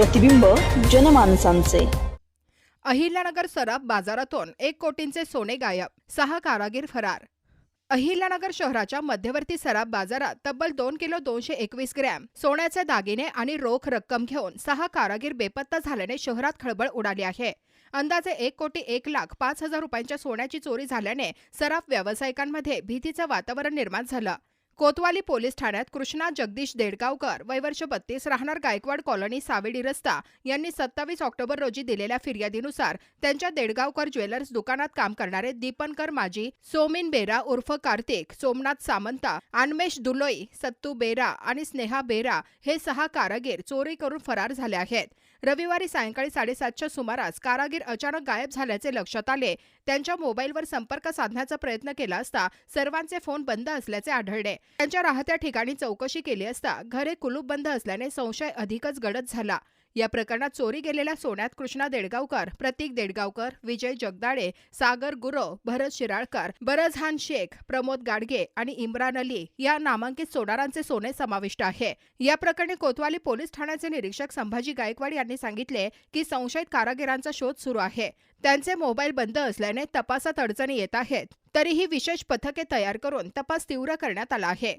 प्रतिबिंब जनमानसांचे. अहिल्यानगर सराफ बाजारातून एक कोटींचे सोने गायब सहा कारागीर फरार. अहिल्यानगर शहराच्या मध्यवर्ती सराफ बाजारात तब्बल दोन किलो दोनशे एकवीस ग्रॅम सोन्याचे दागिने आणि रोख रक्कम घेऊन सहा कारागीर बेपत्ता झाल्याने शहरात खळबळ उडाली आहे. अंदाजे एक कोटी एक लाख पाच हजार रुपयांच्या सोन्याची चोरी झाल्याने सराफ व्यावसायिकांमध्ये भीतीचं वातावरण निर्माण झालं. कोतवाली पोलीस ठाण्यात कृष्णा जगदीश देडगावकर वयवर्ष बत्तीस राहणार गायकवाड कॉलनी सावेडी रस्ता यांनी सत्तावीस ऑक्टोबर रोजी दिलेल्या फिर्यादीनुसार त्यांच्या देडगावकर ज्वेलर्स दुकानात काम करणारे दीपनकर माजी सोमिन बेरा उर्फ कार्तिक सोमनाथ सामंता अन्मेश दुलोई सत्तू बेरा आणि स्नेहा बेरा हे सहा कारागीर चोरी करून फरार झाले आहेत. रविवारी सायंकाळी साडेसातच्या सुमारास कारागीर अचानक गायब झाल्याचे लक्षात आले. त्यांच्या मोबाईलवर संपर्क साधण्याचा प्रयत्न केला असता सर्वांचे फोन बंद असल्याचे आढळले. त्यांच्या राहत्या ठिकाणी चौकशी केली असता घरे कुलूप बंद असल्याने संशय अधिकच गडद झाला. या प्रकरणात चोरी गेलेल्या सोन्यात कृष्णा देडगावकर प्रतीक देडगावकर विजय जगदाळे सागर गुरव भरत शिराळकर बरजहान शेख प्रमोद गाडगे आणि इम्रान अली या नामांकित सोनारांचे सोने समाविष्ट आहे. या प्रकरणी कोतवाली पोलीस ठाण्याचे निरीक्षक संभाजी गायकवाड यांनी सांगितले की संशयित कारागिरांचा शोध सुरू आहे. त्यांचे मोबाईल बंद असल्याने तपासात अडचणी येत आहेत. तरीही विशेष पथके तयार करून तपास तीव्र करण्यात आला आहे.